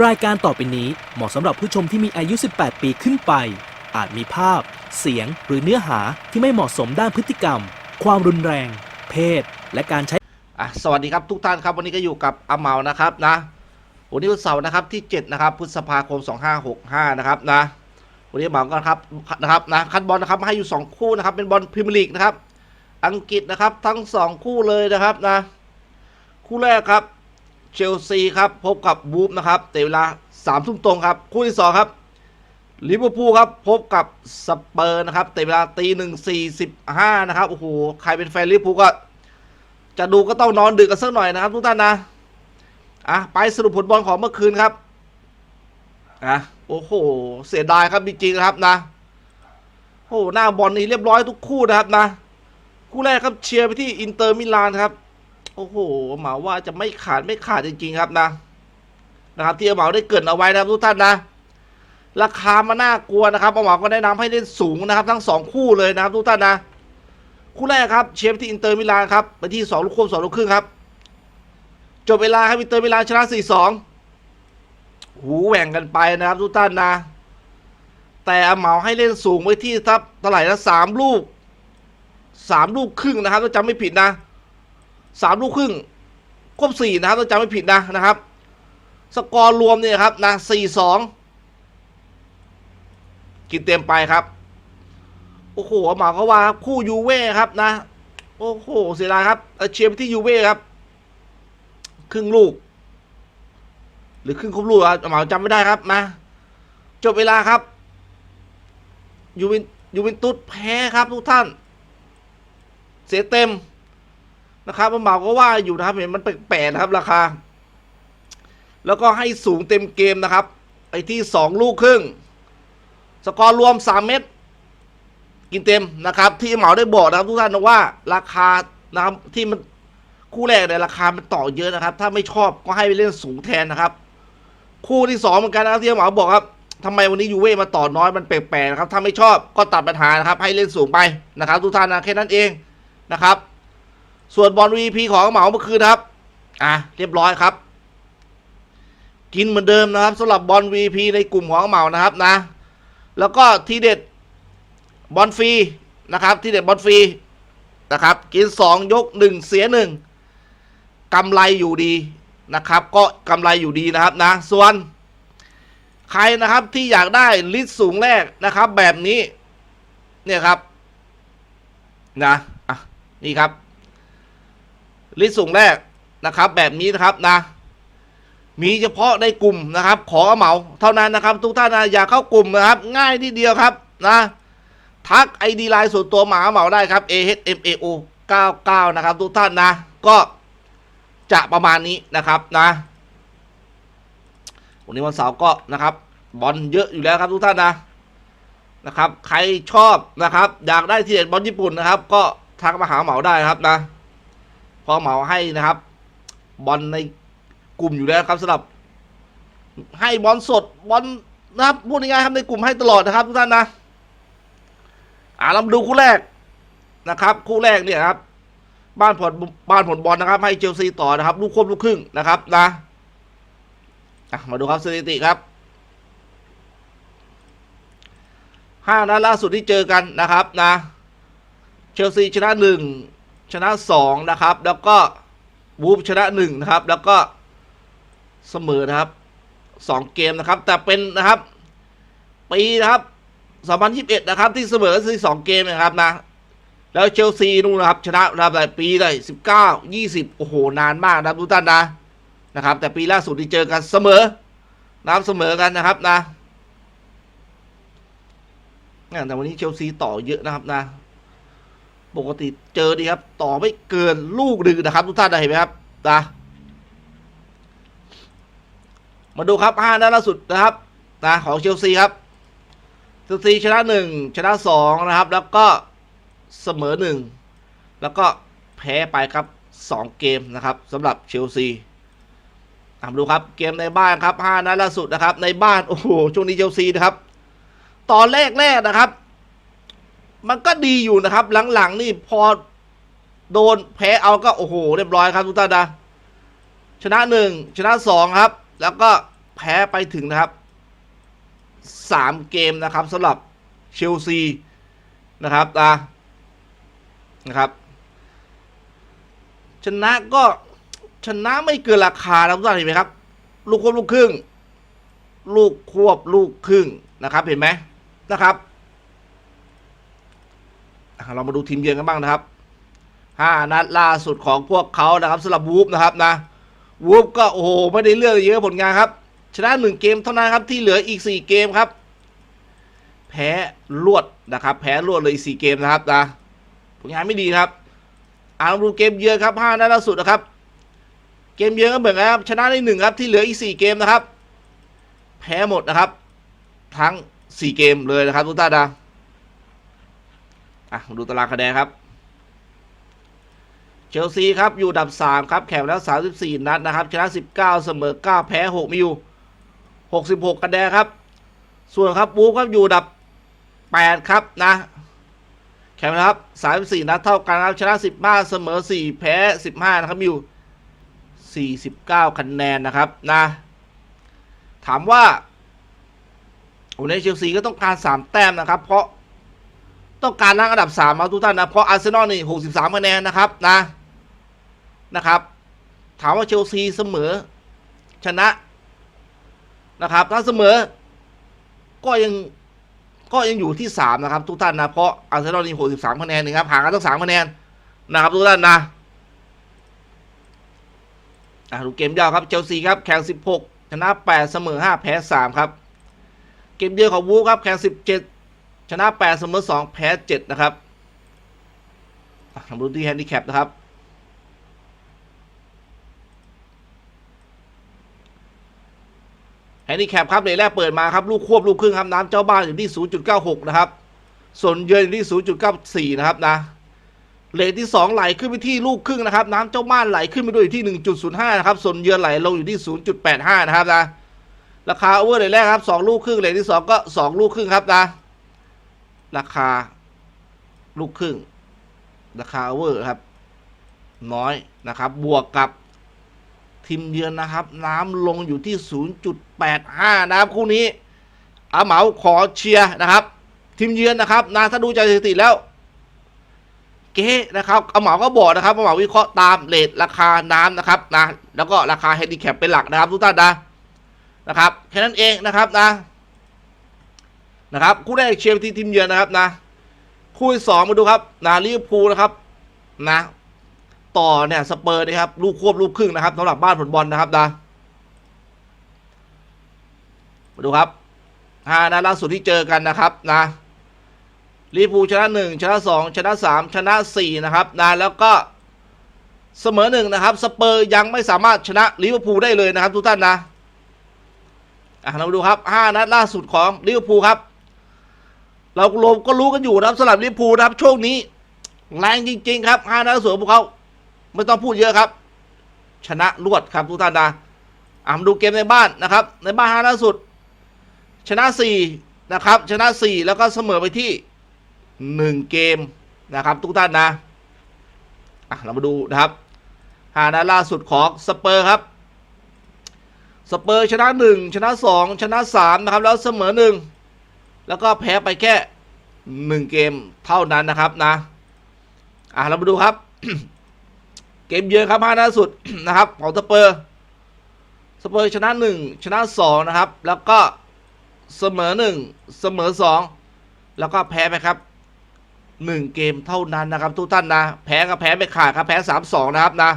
รายการต่อไปนี้เหมาะสำหรับผู้ชมที่มีอายุ 18 ปีขึ้นไป อาจมีภาพ เสียง หรือเนื้อหาที่ไม่เหมาะสมด้านพฤติกรรม ความรุนแรง เพศ และการใช้อะสวัสดีครับทุกท่านครับวันนี้ก็อยู่กับอาเมานะครับนะวันนี้วันเสาร์นะครับที่7นะครับพฤษภาคม 2565นะครับนะวันนี้อเหมาก็ครับนะครับนะคัดบอลนะครับมาให้อยู่ 2 คู่นะครับเป็นบอลพรีเมียร์ลีกนะครับอังกฤษนะครับทั้ง 2 คู่เลยนะครับนะคู่แรกครับ เชลซีครับพบกับวูฟนะครับเตะเวลา3ทุ่มตรงครับ คู่ที่2ครับลิเวอร์พูลครับพบกับสเปอร์นะครับเตะเวลาตีหนึ่งสี่สิบห้านะครับโอ้โหใครเป็นแฟนลิเวอร์พูลก็ จะดูก็ต้องนอนดึกกันสักหน่อยนะครับทุกท่านนะอะไปสรุปผลบอลของเมื่อคืนครับอะโอ้โห เสียดายครับจริงๆครับนะโอ้หหน้าบอลนี่เรียบร้อยทุกคู่นะครับนะ คู่แรกครับเชียร์ไปที่อินเตอร์มิลานครับ โอ้โหเหมาว่าจะไม่ขาดไม่ขาดจริงๆครับนะ นะครับ ที่เหมาได้เกรินเอาไว้นะครับทุกท่านนะ ราคามันน่ากลัวนะครับเหมาก็แนะนำให้เล่นสูงนะครับ ทั้งสองคู่เลยนะครับทุกท่านนะ คู่แรกครับ เชียร์ไปที่อินเตอร์มิลานครับไปที่สองลูกควบสองลูกครึ่งครับจบเวลาครับอินเตอร์มิลานชนะสี่สองหูแหว่งกันไปนะครับทุกท่านนะ แต่อเหมาให้เล่นสูงไว้ที่ทับเท่าไหร่นะสามลูกสามลูกครึ่งนะครับถ้าจำไม่ผิดนะ สามลูกครึ่งควบสี่นะครับถ้าจำไม่ผิดนะนะครับ สกอร์รวมเนี่ยครับนะสี่สองกินเต็มไปครับโอ้โหหมาเขาว่าครับคู่ยูเว่ครับนะ โอ้โหเสียดายครับเอ่อเชียร์ไปที่ยูเว่ครับ ครึ่งลูก หรือครึ่งครบลูกครับหมาจำไม่ได้ครับมาจบเวลาครับยูวินยูวินตุสแพ้ครับทุกท่าน เสียเต็ม นะครับหมาก็ว่าอยู่นะครับ เห็นมันแปลกๆนะครับ ราคา แล้วก็ให้สูงเต็มเกมนะครับไอที่สองลูกครึ่ง สกอร์รวมสามเม็ดกินเต็มนะครับ ที่เหมาได้บอกนะครับ ทุกท่านนะว่า ราคานะครับที่มันคู่แรกเนี่ยราคามันต่อเยอะนะครับ ถ้าไม่ชอบก็ให้ไปเล่นสูงแทนนะครับ คู่ที่สองเหมือนกันนะครับที่เหมาบอกครับทำไมวันนี้ยูเว่มาต่อน้อยมันแปลกๆนะครับ ถ้าไม่ชอบก็ตัดปัญหานะครับ ให้เล่นสูงไปนะครับ ทุกท่านนะแค่นั้นเองนะครับ ส่วนบอล VP ของเหมาเมื่อคืนนะครับ อะเรียบร้อยครับ กินเหมือนเดิมนะครับสำหรับบอล VP ในกลุ่มของเหมานะครับนะ แล้วก็ทีเด็ดบอลฟรีนะครับ ที่เด็ดบอลฟรีนะครับ กินสองยกหนึ่งเสียหนึ่งกำไรอยู่ดีนะครับ ก็กำไรอยู่ดีนะครับนะ ส่วน ใครนะครับที่อยากได้ลิสต์สูงแรกนะครับ แบบนี้ เนี่ยครับ นะ อะ นี่ครับ ลิสต์สูงแรกนะครับ แบบนี้นะครับนะ มีเฉพาะในกลุ่มนะครับ ของเหมาเท่านั้นนะครับ ทุกท่านนะอย่าเข้ากลุ่มนะครับ ง่ายที่เดียวครับนะทักไอดีไลน์ส่วนตัวหมาเหมาได้ครับ a h m a o 99นะครับ ทุกท่านนะ ก็จะประมาณนี้นะครับนะวันนี้วันเสาร์ก็นะครับ บอลเยอะอยู่แล้วครับทุกท่านนะนะครับ ใครชอบนะครับ อยากได้ทีเด็ดบอลญี่ปุ่นนะครับ ก็ทักมาหาเหมาได้ครับนะ เพอเหมาให้นะครับ บอลในกลุ่มอยู่แล้วครับสำหรับ ให้บอลสดบอลนะครับพูดง่ายๆครับในกลุ่มให้ตลอดนะครับทุกท่านนะอ่าเรามาดูคู่แรกนะครับ คู่แรกเนี่ยครับ บ้านผลบ้านผลบอลนะครับ ให้เชลซีต่อนะครับ ลูกควบลูกครึ่งนะครับนะมาดูครับสถิติครับห้านัดล่าสุดที่เจอกันนะครับนะ เชลซีชนะหนึ่ง ชนะสองนะครับ แล้วก็วูฟชนะหนึ่งนะครับ แล้วก็เสมอนะครับสองเกมนะครับ แต่เป็นนะครับ ปีนะครับ2021 นะครับ ที่เสมอที่สองเกมนะครับนะ แล้วเชลซีนู่นนะครับ ชนะนะครับหลายปีเลย19 20 โอ้โห นานมากนะครับทุกท่านนะนะครับ แต่ปีล่าสุดที่เจอกันเสมอนะครับเสมอกันนะครับนะเนี่ยแต่วันนี้เชลซีต่อเยอะนะครับนะ ปกติเจอดีครับ ต่อไม่เกินลูกหนึ่งนะครับ ทุกท่านเห็นไหมครับนะมาดูครับห้านัดล่าสุดนะครับนะของเชลซีครับเชลซีชนะหนึ่งชนะสองนะครับ แล้วก็เสมอหนึ่งแล้วก็แพ้ไปครับสองเกมนะครับสำหรับเชลซีตามดูครับเกมในบ้านครับห้านัดล่าสุดนะครับ ในบ้านโอ้โหช่วงนี้เชลซีนะครับ ตอนแรกแรกนะครับ มันก็ดีอยู่นะครับ หลังๆ นี่พอโดนแพ้เอาก็โอ้โห เรียบร้อยครับทุกท่านนะชนะหนึ่งชนะสองครับ แล้วก็แพ้ไปถึงนะครับสามเกมนะครับสำหรับเชลซีนะครับอะนะครับ ชนะก็ชนะไม่เกินราคานะทุกท่านเห็นไหมครับ ลูกควบลูกครึ่ง ลูกควบลูกครึ่งนะครับ เห็นไหมนะครับ เรามาดูทีมเยือนกันบ้างนะครับห้านัดล่าสุดของพวกเขานะครับสำหรับวูฟนะครับนะวูฟก็โอ้โหไม่ได้เลือกเยอะผลงานครับ ชนะหนึ่งเกมเท่านั้นครับที่เหลืออีกสี่เกมครับ แพ้รวดนะครับ แพ้รวดเลยอีกสี่เกมนะครับนะผลงานไม่ดีนะครับอ่าเราดูเกมเยือนครับห้านัดล่าสุดนะครับ เกมเยือนก็เหมือนกันครับชนะได้หนึ่งครับที่เหลืออีกสี่เกมนะครับ แพ้หมดนะครับ ทั้งสี่เกมเลยนะครับทุกท่านนะ อะดูตารางคะแนนครับ เชลซีครับอยู่ดับสามครับแข่งแล้วสามสิบสี่นัดนะครับ ชนะสิบเก้าเสมอเก้าแพ้หกมีอยู่หกสิบหกคะแนนครับ ส่วนครับบูฟครับอยู่ดับแปดครับนะแข่งแล้วครับสามสี่นัดเท่ากันครับชนะสิบห้าเสมอสี่แพ้สิบห้านะครับมีอยู่สี่สิบเก้าคะแนนนะครับนะถามว่าวันนี้เชลซีก็ต้องการสามแต้มนะครับ เพราะ ต้องการนั่งอันดับสามเอาทุกท่านนะ เพราะอาร์เซนอลนี่หกสิบสามคะแนนนะครับนะนะครับ ถามว่าเชลซีเสมอชนะนะครับถ้าเสมอ ก็ยังก็ยังอยู่ที่สามนะครับ ทุกท่านนะ เพราะอาร์เซนอลนี่หกสิบสามคะแนนนะครับห่างกันตั้งสามคะแนนนะครับทุกท่านนะอะดูเกมยาวครับเชลซีครับแข่งสิบหกชนะแปดเสมอห้าแพ้สามครับ เกมเยือนของวูฟครับแข่งสิบเจ็ด ชนะแปดเสมอสองแพ้เจ็ดนะครับอะมาดูที่แฮนดิแคปนะครับ แฮนดิแคปครับเลทแรกเปิดมาครับ ลูกควบลูกครึ่งครับน้ำเจ้าบ้านอยู่ที่ 0.96 นะครับ ส่วนเยือนอยู่ที่ 0.94 นะครับนะเลทที่ 2 ไหลขึ้นไปที่ลูกครึ่งนะครับ น้ำเจ้าบ้านไหลขึ้นไปด้วยอยู่ที่ 1.05 นะครับ ส่วนเยือนไหลลงอยู่ที่ 0.85 นะครับนะ ราคาโอเวอร์เลทแรกครับ 2 ลูกครึ่งเลทที่ 2 ก็ 2 ลูกครึ่งครับนะ ราคาลูกครึ่ง ราคาโอเวอร์ครับ น้อยนะครับ บวกกับทีมเยือนนะครับ น้ำลงอยู่ที่ 0.85 นะครับ คู่นี้อาเหมาขอเชียร์นะครับ ทีมเยือนนะครับนะถ้าดูจากสถิติแล้ว เก๊นะครับอาเหมาก็บอกนะครับอาเหมาวิเคราะห์ตามเลทราคาน้ำนะครับนะแล้วก็ราคาแฮนดิแคปเป็นหลักนะครับทุกท่านนะนะครับแค่นั้นเองนะครับนะ นะครับคู่แรกเชียร์ทีทีมเยือนนะครับนะคู่ที่สองมาดูครับนะลิเวอร์พูลนะครับนะ ต่อเนี่ยสเปอร์นะครับลูกควบลูกครึ่งนะครับสำหรับบ้านผลบอลนะครับนะมาดูครับห้านัดล่าสุดที่เจอกันนะครับนะลิเวอร์พูชนะหนึ่งชนะสองชนะสามชนะสี่นะครับนะแล้วก็เสมอหนึ่งนะครับสเปอร์ยังไม่สามารถชนะลิเวอร์พูลได้เลยนะครับทุกท่านนะอะเรามาดูครับห้านัดล่าสุดของลิเวอร์พูลครับ เราลมก็รู้กันอยู่นะครับสำหรับลิพูนะครับช่วงนี้ แรงจริง ๆ ครับห้านัดสวนพวกเขาไม่ต้องพูดเยอะครับ ชนะรวดครับทุกท่านนะอะมาดูเกมในบ้านนะครับ ในบ้านห้านัดสุด ชนะสี่นะครับ ชนะสี่แล้วก็เสมอไปที่หนึ่งเกมนะครับ ทุกท่านนะอะเรามาดูนะครับห้านัดล่าสุดของสเปอร์ครับสเปอร์ชนะหนึ่งชนะสองชนะสามนะครับ แล้วเสมอหนึ่ง แล้วก็แพ้ไปแค่หนึ่งเกมเท่านั้นนะครับนะอะเรามาดูครับ เกมเยือนครับห้านัดสุดนะครับของสเปอร์สเปอร์ชนะหนึ่งชนะสองนะครับ แล้วก็เสมอหนึ่งเสมอสองแล้วก็แพ้ไปครับหนึ่งเกมเท่านั้นนะครับ ทุกท่านนะ แพ้ก็แพ้ไม่ขาดครับ แพ้สามสองนะครับนะ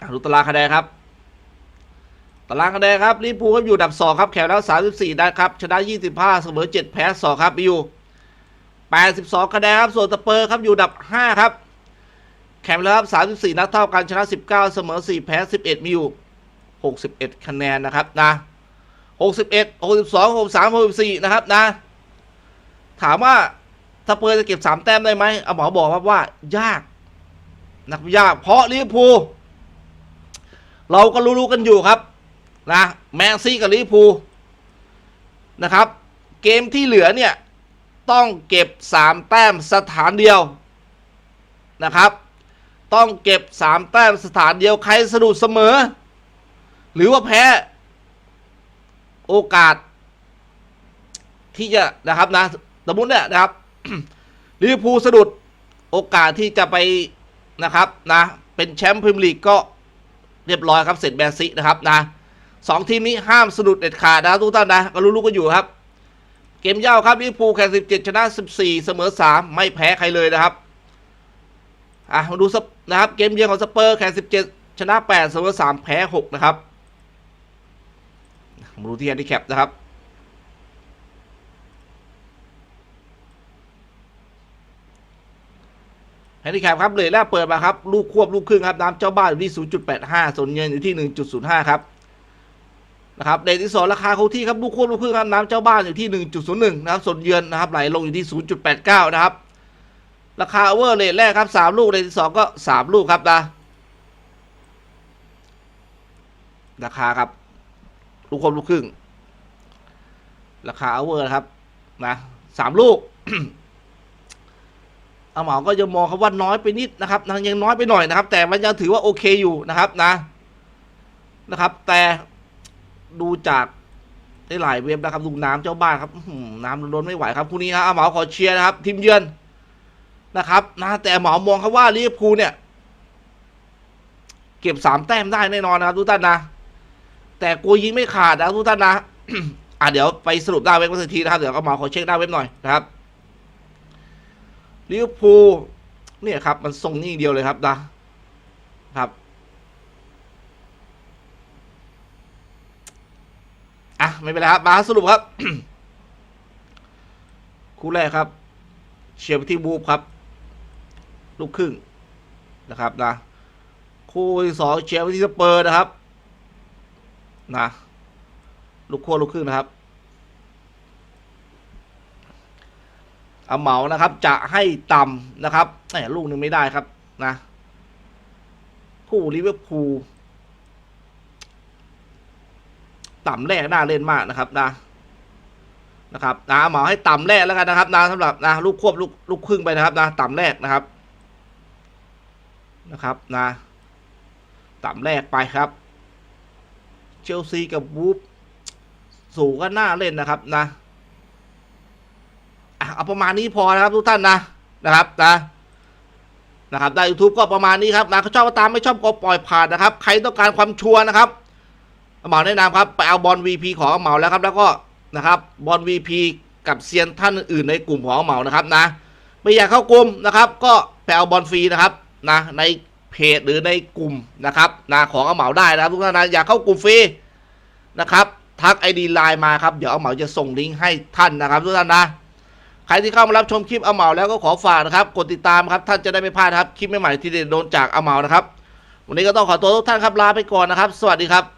อะดูตารางคะแนนครับ ตารางคะแนนครับลิเวอร์พูครับอยู่ดับสองครับแข่งแล้วสามสิบสี่นัดครับชนะยี่สิบห้าเสมอเจ็ดแพ้สองครับมีอยู่ 82 คะแนนครับส่วนสเปอร์ครับอยู่อันดับ 5 ครับ แข่งแล้วครับ 34 นัดเท่ากันชนะ 19 เสมอ 4 แพ้ 11 มีอยู่ 61 คะแนนนะครับนะ 61 62 63 64 นะครับนะ ถามว่าสเปอร์จะเก็บ 3 แต้มได้ไหมอาหมอบอกครับว่ายากนักยากเพราะลิเวอร์พูเราก็รู้ๆกันอยู่ครับ นะแมนซี่กับลิเวอร์พูลนะครับ เกมที่เหลือเนี่ย ต้องเก็บ 3 แต้มสถานเดียวนะครับ ต้องเก็บ 3 แต้มสถานเดียวใครสะดุดเสมอ หรือว่าแพ้โอกาส ที่จะนะครับนะสมมติเนี่ยนะครับลิเวอร์พูลสะดุดโอกาสที่จะไปนะครับนะเป็นแชมป์พรีเมียร์ลีกก็เรียบร้อยครับเสร็จแบนซีนะครับนะ สองทีมนี้ห้ามสะดุดเด็ดขาดนะทุกท่านนะก็รู้ๆกันอยู่ครับ เกมเยาครับลิเวอร์พูลแข่ง17 ชนะ 14 เสมอ 3 ไม่แพ้ใครเลยนะครับอะมาดูนะครับเกมเยือนของสเปอร์แข่ง17 ชนะ 8 เสมอ 3 แพ้ 6 นะครับมาดูที่แฮนดิแคปนะครับแฮนดิแคปครับเลยแรกเปิดมาครับ ลูกควบลูกครึ่งครับ น้ำเจ้าบ้านอยู่ที่ 0.85 ส่วนเงินอยู่ที่ 1.05 ครับ นะครับเดทที่สองราคาคงที่ครับลูกควบลูกครึ่งครับน้ำเจ้าบ้านอยู่ที่ 1.01 นะครับส่วนเยือนนะครับไหลลงอยู่ที่ 0.89 นะครับ ราคาเวอร์เลทแรกครับ 3 ลูกเดทที่สองก็ 3 ลูกครับนะราคาครับ ลูกควบลูกครึ่ง ราคาเวอร์ครับนะสามลูกเอาเหมาก็จะมองครับว่าน้อยไปนิดนะครับนะยังน้อยไปหน่อยนะครับ แต่มันยังถือว่าโอเคอยู่นะครับนะนะครับ แต่ ดูจากได้หลายเว็บนะครับดูน้ำเจ้าบ้านครับน้ำล้นไม่ไหวครับคู่นี้ครับเหมาขอเชียร์นะครับทีมเยือนนะครับ นะแต่เหมามองครับว่าลิเวอร์พูลเนี่ย เก็บสามแต้มได้แน่นอนนะครับทุกท่านนะ แต่กลัวยิงไม่ขาดนะทุกท่านนะอะเดี๋ยวไปสรุปหน้าเว็บกันสักทีนะครับเดี๋ยวก็มาขอเช็คหน้าเว็บหน่อยนะครับลิเวอร์พูลเนี่ยครับ มันทรงนี่เดียวเลยครับนะครับ อะไม่เป็นไรครับมาสรุปครับ คู่แรกครับ เชียร์ไปที่บูฟครับ ลูกครึ่งนะครับนะ คู่ที่สองเชียร์ไปที่สเปอร์นะครับนะลูกขั้วลูกครึ่งนะครับเอาเหมานะครับ จะให้ต่ำนะครับแหมลูกหนึ่งไม่ได้ครับนะ คู่ลิเวอร์พูล ต่ำแรกน่าเล่นมากนะครับนะนะครับนะหมาให้ต่ำแรกแล้วกันนะครับนะสำหรับนะลูกควบลูกลูกครึ่งไปนะครับนะต่ำแรกนะครับนะครับนะต่ำแรกไปครับ เชลซีกับวูฟสูงก็น่าเล่นนะครับนะอะเอาประมาณนี้พอนะครับทุกท่านนะนะครับนะนะครับได้ YouTube ก็ประมาณนี้ครับนะเขาชอบก็ตามไม่ชอบก็ปล่อยผ่านนะครับ ใครต้องการความชัวร์นะครับ เหมาแนะนำครับไปเอาบอล VP ของเหมาแล้วครับ แล้วก็นะครับบอล VP กับเซียนท่านอื่นในกลุ่มของเหมานะครับนะไม่อยากเข้ากลุ่มนะครับ ก็ไปเอาบอลฟรีนะครับนะในเพจหรือในกลุ่มนะครับนะของเอาเหมาได้นะครับทุกท่านนะอยากเข้ากลุ่มฟรีนะครับทักไอดีไลน์มาครับเดี๋ยวเอาเหมาจะส่งลิงก์ให้ท่านนะครับทุกท่านนะใครที่เข้ามารับชมคลิปเอาเหมาแล้วก็ขอฝากนะครับกดติดตามครับท่านจะได้ไม่พลาดครับคลิปใหม่ๆที่เด็ดโดนจากเอาเหมานะครับ วันนี้ก็ต้องขอตัวทุกท่านครับลาไปก่อนนะครับ สวัสดีครับ